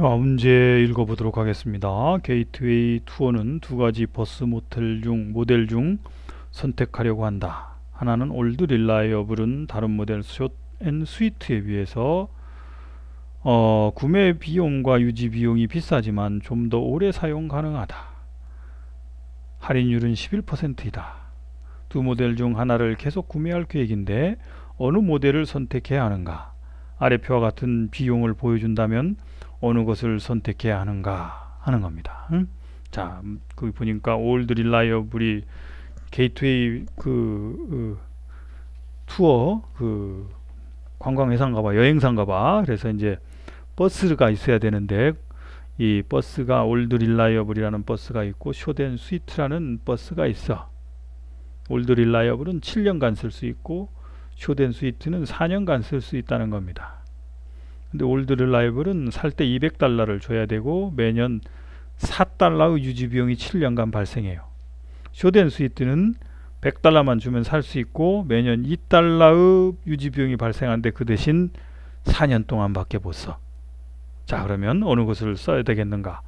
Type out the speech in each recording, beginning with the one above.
자, 문제 읽어보도록 하겠습니다. 게이트웨이 투어는 두 가지 버스 모델 중 모델 중 선택하려고 한다. 하나는 올드 릴라이어블은 다른 모델 숏앤 스위트에 비해서 어, 구매 비용과 유지 비용이 비싸지만 좀 더 오래 사용 가능하다. 할인율은 11%이다. 두 모델 중 하나를 계속 구매할 계획인데 어느 모델을 선택해야 하는가? 아래 표와 같은 비용을 보여준다면 어느 것을 선택해야 하는가 하는 겁니다. 응? 자, 음, 거기 보니까 올드 릴라이어블이 게이트웨이 그, 그 투어 그 관광회사인가 봐 여행사인가 봐 그래서 이제 버스가 있어야 되는데 이 버스가 올드 릴라이어블이라는 버스가 있고 쇼덴 스위트라는 버스가 있어 올드 릴라이어블은 7년간 쓸 수 있고 쇼덴 스위트는 4년간 쓸 수 있다는 겁니다 근데 올드 릴라이블은 살 때 200달러를 줘야 되고 매년 4달러의 유지 비용이 7년간 발생해요. 쇼덴 스위트는 100달러만 주면 살 수 있고 매년 2달러의 유지 비용이 발생하는데 그 대신 4년 동안밖에 못 써. 자 그러면 어느 것을 써야 되겠는가?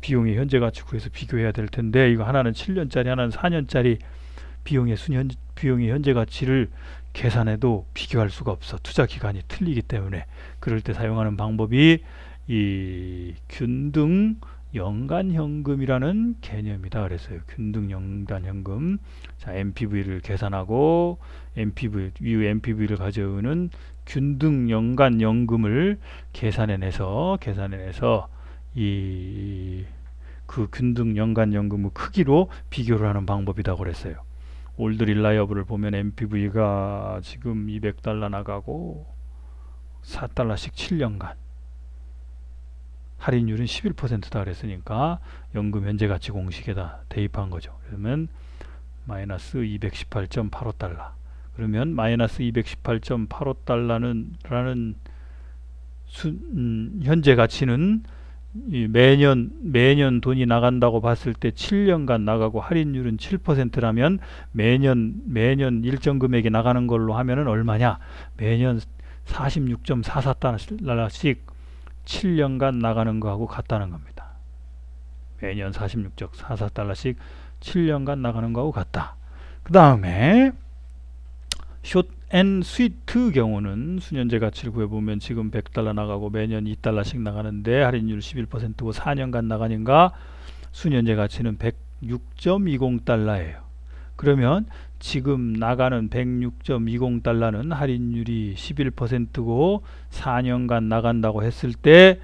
비용이 현재 가치 구해서 비교해야 될 텐데 이거 하나는 7년짜리 하나는 4년짜리 비용의 순현 비용의 현재 가치를 계산해도 비교할 수가 없어. 투자 기간이 틀리기 때문에 그럴 때 사용하는 방법이 이 균등 연간 현금이라는 개념이다 그랬어요. 균등 연간 현금. 자, NPV를 계산하고 NPV 이후 NPV를 가져오는 균등 연간 연금을 계산해내서 계산해내서 이 그 균등 연간 연금의 크기로 비교를 하는 방법이다 그랬어요. 올드 릴라이어블을 보면 MPV가 지금 200달러 나가고 4달러씩 7년간 할인율은 11%다 그랬으니까 연금 현재 가치 공식에다 대입한 거죠. 그러면 마이너스 218.85달러. 그러면 마이너스 218.85달러는 라는 수, 음, 현재 가치는 매년 매년 돈이 나간다고 봤을 때 7년간 나가고 할인율은 7%라면 매년 매년 일정 금액이 나가는 걸로 하면은 얼마냐? 매년 46.44달러씩 7년간 나가는 거하고 같다는 겁니다. 매년 46.44달러씩 7년간 나가는 거하고 같다. 그 다음에 숏 앤 스위트 경우는 수년제 가치를 구해보면 지금 100달러 나가고 매년 2달러씩 나가는데 할인율 11%고 4년간 나가니까 수년제 가치는 106.20달러예요. 그러면 지금 나가는 106.20달러는 할인율이 11%고 4년간 나간다고 했을 때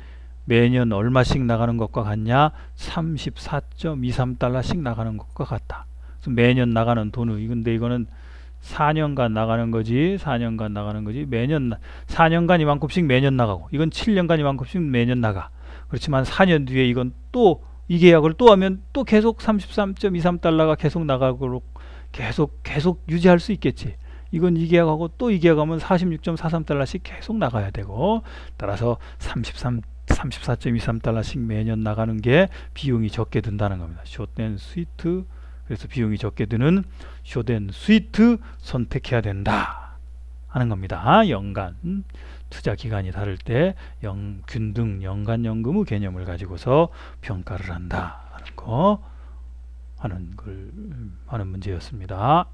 매년 얼마씩 나가는 것과 같냐? 34.23달러씩 나가는 것과 같다. 매년 나가는 돈은 이건데 이거는 4년간 나가는 거지 4년간 나가는 거지 매년 4년간 이만큼씩 매년 나가고 이건 7년간 이만큼씩 매년 나가 그렇지만 4년 뒤에 이건 또 이 계약을 또 하면 또 계속 33.23달러가 계속 나가도록 계속 계속 유지할 수 있겠지 이건 이 계약하고 또 이 계약하면 46.43달러씩 계속 나가야 되고 따라서 33 34.23달러씩 매년 나가는 게 비용이 적게 든다는 겁니다. 숏된 스위트 그래서 비용이 적게 드는 쇼덴 스위트 선택해야 된다 하는 겁니다. 연간 투자 기간이 다를 때 영, 균등 연간 연금의 개념을 가지고서 평가를 한다 하는 거 하는 걸 하는 문제였습니다.